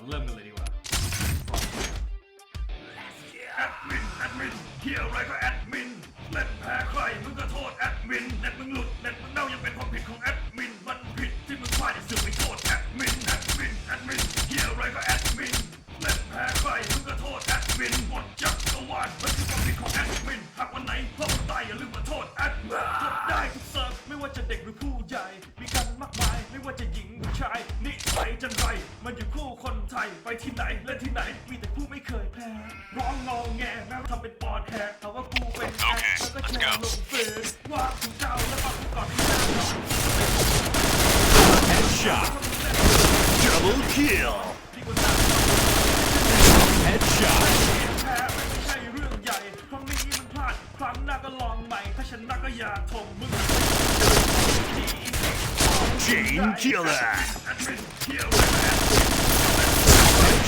มาเริ่มกันเลยดีกว่าแอดมินแอดมินเที่ยวไรก็แอดมินเล่นแพ้ใครมึงก็โทษแอดมินเน็ตมึงหลุดเน็ตมึง สัยจันไร มันอยู่คู่คนไทย ไปที่ไหนเล่นที่ไหน มีแต่ผู้ไม่เคยแพ้ ร้องงอแงแม้ว่าทำเป็นปอดแขกแต่ว่ากูเป็นแอดแล้วก็แชร์ลงเฟซว่ากูเจ้าแล้วฟังกูก่อนที่หน้าหนอน Headshot. Double kill. ดีกว่าหน้า Headshot. แพ้ไม่ใช่เรื่องใหญ่ครั้งนี้มันพลาด ครั้งหน้าก็ลองใหม่ ถ้าชนะก็อย่าทมมึง Chain killer. แอ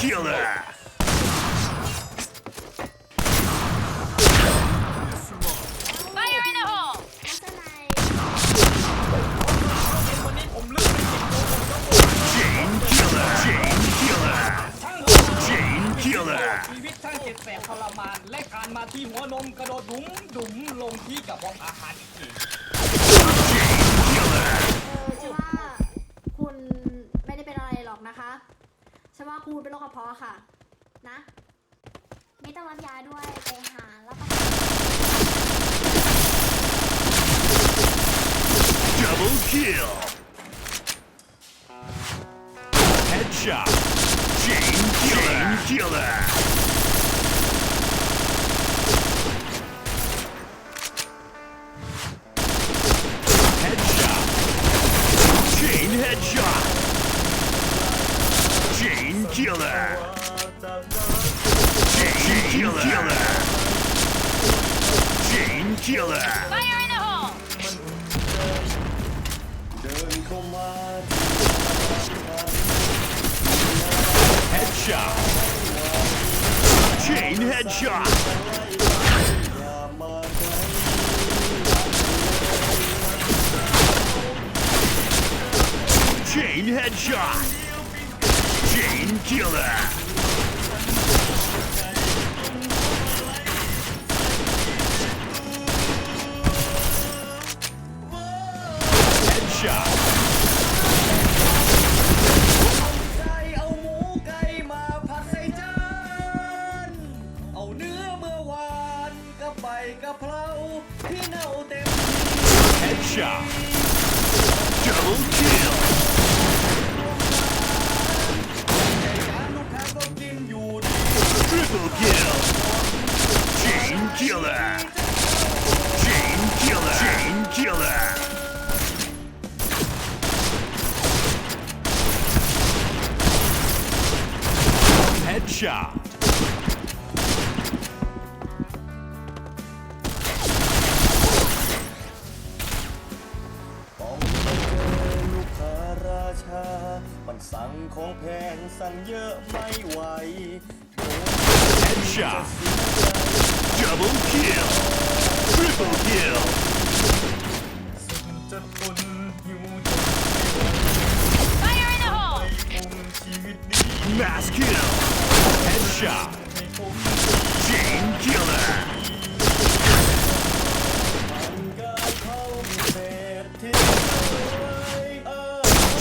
killer. ชีวิตทั้งเจ็ดแสบทรมาน และการมาที่หัวนมกระโดดดุ๋มดุ๋มลงที่กระบอกอาหารอีกที กระเพาะค่ะ นะ ไม่ต้องรับยาด้วยไปหาแล้วก็ Double kill. Headshot. Chain killer. Chain killer. Headshot. Chain headshot. Killer. Chain killer. Chain killer. Fire in the hole! Headshot. Chain headshot. Chain headshot. Chain killer. Headshot. ไก่เอาหมูไก่มาผัดใส่จาน เอาเนื้อเมื่อวานกับใบกะเพราที่เน่าเต็ม Headshot. Double kill. แต่จานลูกค้าก็กินอยู่ดี Triple kill. Chain killer. Chain killer. Chain killer. Headshot. ต้องเจอลูกค้าราชามันสั่งของแพงสั่งเยอะไม่ไหว shot. Double kill. Triple kill. Fire in the hole. Mass kill. Headshot. Chain killer.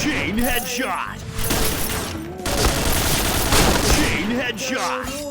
Chain headshot! Chain headshot!